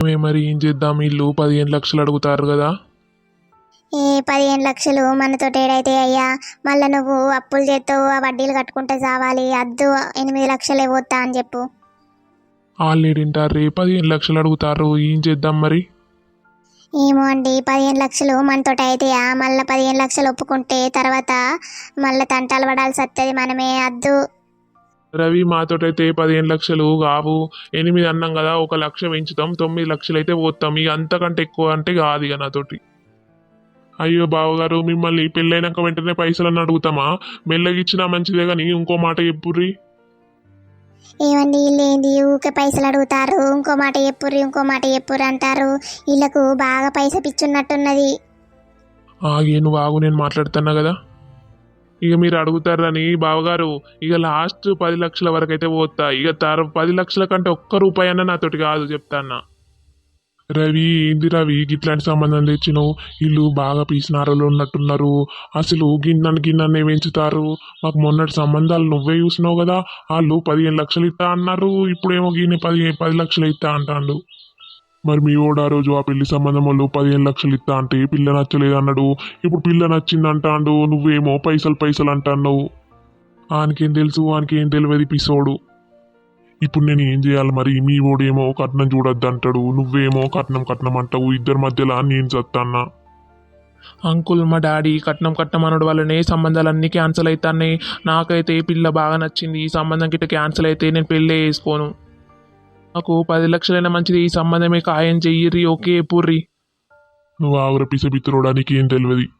మరి ఏం చేద్దాం? ఇల్లు పదిహేను లక్షలు అడుగుతారు కదా. ఈ పదిహేను లక్షలు? మనతో ఏడైతే అయ్యా మళ్ళీ నువ్వు అప్పులు చేస్తావు ఆ వడ్డీలు కట్టుకుంటే చావాలి. అద్దు ఎనిమిది లక్షలే పోతా అని చెప్పు. తింటారు రే పదిహేను లక్షలు అడుగుతారు? ఏం చేద్దాం మరి? ఏమో అండి పదిహేను లక్షలు మనతో అయితాయా మళ్ళీ పదిహేను లక్షలు ఒప్పుకుంటే తర్వాత మళ్ళీ తంటాలు పడాల్సి వస్తుంది మనమే. అద్దు రవి మాతోటైతే పదిహేను లక్షలు కావు. ఎనిమిది అన్నాం కదా ఒక లక్ష పెంచుతాం. తొమ్మిది లక్షలు అయితే పోతాం. ఇక అంతకంటే ఎక్కువ అంటే కాదు ఇక నాతోటి. అయ్యో బావగారు మిమ్మల్ని పెళ్ళైనాక వెంటనే పైసలను అడుగుతామా? మెల్లగిచ్చినా మంచిదే కానీ ఇంకో మాట చెప్పుర్రి. ఏమండి వీళ్ళు ఏంది ఊకే పైసలు అడుగుతారు. ఇంకో మాట చెప్పుర్రు ఇంకో మాట చెప్పుర్రు అంటారు. వీళ్ళకు బాగా పైస పిచ్చున్నట్టున్నది. ఆగే నువ్వు ఆగు నేను మాట్లాడుతున్నా కదా. ఇక మీరు అడుగుతారని బావగారు ఇక లాస్ట్ పది లక్షల వరకు అయితే పోతా. ఇక తర పది లక్షల కంటే ఒక్క రూపాయి అన్న నాతోటి కాదు చెప్తాన్నా. రవి ఏంది రవి ఇట్లాంటి సంబంధం తెచ్చినావు వీళ్ళు బాగా పీసినారలో ఉన్నట్టున్నారు అసలు గిన్నెను గిన్నెనే పెంచుతారు మాకు మొన్నటి సంబంధాలు నువ్వే చూసినావు కదా. వాళ్ళు పదిహేను లక్షలు ఇస్తా అన్నారు. ఇప్పుడేమో గిన్నె పది పది లక్షలు ఇస్తా అంటాడు. మరి మీ ఓడ రోజు ఆ పెళ్ళి సంబంధం వాళ్ళు పదిహేను లక్షలు ఇస్తా అంటే పిల్ల నచ్చలేదు అన్నాడు. ఇప్పుడు పిల్ల నచ్చింది అంటాడు నువ్వేమో పైసలు పైసలు అంటున్నావు. ఆనికేం తెలుసు ఆనికేం తెలియదు పిసోడు. ఇప్పుడు నేను ఏం చేయాలి మరి? మీ ఓడేమో కట్నం చూడొద్దు అంటాడు నువ్వేమో కట్నం కట్నం అంటావు ఇద్దరి మధ్యలో నేను చస్తాన్నా అంకుల్ మా డాడీ కట్నం కట్నం అనడం వల్లనే సంబంధాలన్నీ క్యాన్సిల్ అవుతాయి నాకైతే పిల్ల బాగా నచ్చింది ఈ సంబంధం గిట్ట క్యాన్సిల్ అయితే నేను పెళ్ళే వేసుకోను నాకు పది లక్షలైనా మంచిది ఈ సంబంధమే ఖాయం చెయ్యిర్రి ఓకే పూర్రి. నువ్వు ఆవుర పిస ఏం తెలియదు